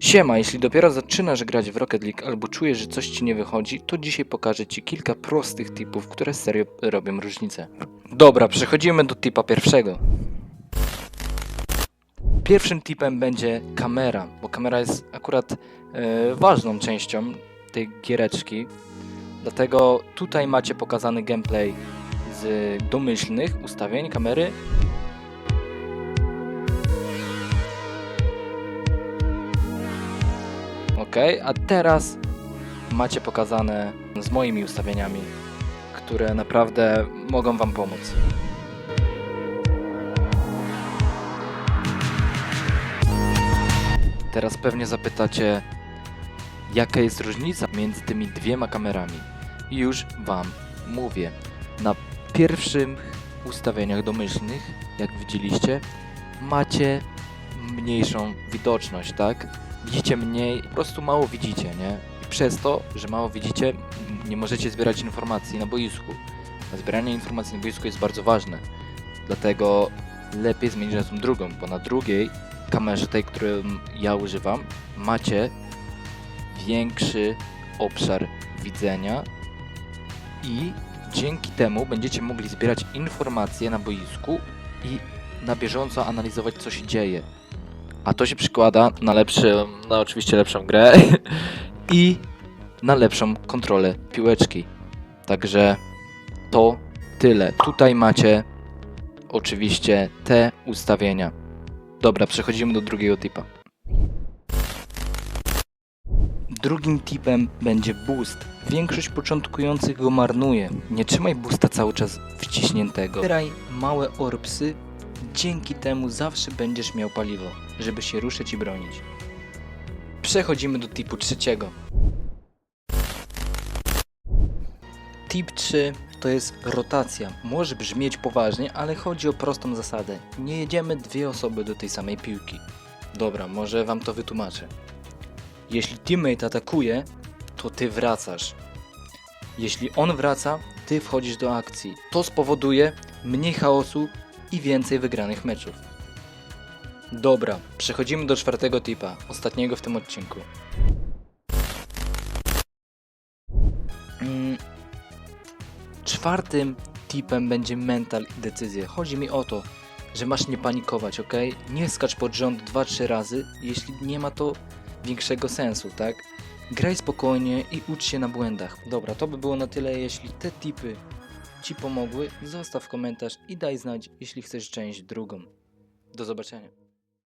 Siema, jeśli dopiero zaczynasz grać w Rocket League albo czujesz, że coś ci nie wychodzi, to dzisiaj pokażę ci kilka prostych tipów, które serio robią różnicę. Dobra, przechodzimy do tipa pierwszego. Pierwszym tipem będzie kamera, bo kamera jest akurat e, ważną częścią tej giereczki. Dlatego tutaj macie pokazany gameplay z domyślnych ustawień kamery. Ok, a teraz macie pokazane z moimi ustawieniami, które naprawdę mogą Wam pomóc. Teraz pewnie zapytacie, jaka jest różnica między tymi dwiema kamerami. I już Wam mówię. Na pierwszym ustawieniach domyślnych, jak widzieliście, macie mniejszą widoczność, tak? Widzicie mniej, po prostu mało widzicie, nie? I przez to, że mało widzicie, nie możecie zbierać informacji na boisku. A zbieranie informacji na boisku jest bardzo ważne. Dlatego lepiej zmienić na tą drugą, bo na drugiej kamerze, tej, którą ja używam, macie większy obszar widzenia i dzięki temu będziecie mogli zbierać informacje na boisku i na bieżąco analizować, co się dzieje. A to się przykłada na lepszą, na oczywiście lepszą grę i na lepszą kontrolę piłeczki. Także to tyle. Tutaj macie oczywiście te ustawienia. Dobra, przechodzimy do drugiego tipa. Drugim tipem będzie boost. Większość początkujących go marnuje. Nie trzymaj boosta cały czas wciśniętego. Zbieraj małe orbsy, dzięki temu zawsze będziesz miał paliwo, żeby się ruszyć i bronić. Przechodzimy do tipu trzeciego. Tip 3 to jest rotacja. Może brzmieć poważnie, ale chodzi o prostą zasadę. Nie jedziemy dwie osoby do tej samej piłki. Dobra, może wam to wytłumaczę. Jeśli teammate atakuje, to ty wracasz. Jeśli on wraca, ty wchodzisz do akcji. To spowoduje mniej chaosu i więcej wygranych meczów. Dobra, przechodzimy do czwartego tipa, ostatniego w tym odcinku. Mm, Czwartym tipem będzie mental i decyzje. Chodzi mi o to, że masz nie panikować, ok? Nie skacz pod rząd 2-3 razy, jeśli nie ma to większego sensu, tak? Graj spokojnie i ucz się na błędach. Dobra, to by było na tyle. Jeśli te tipy Ci pomogły, zostaw komentarz i daj znać, jeśli chcesz część drugą. Do zobaczenia.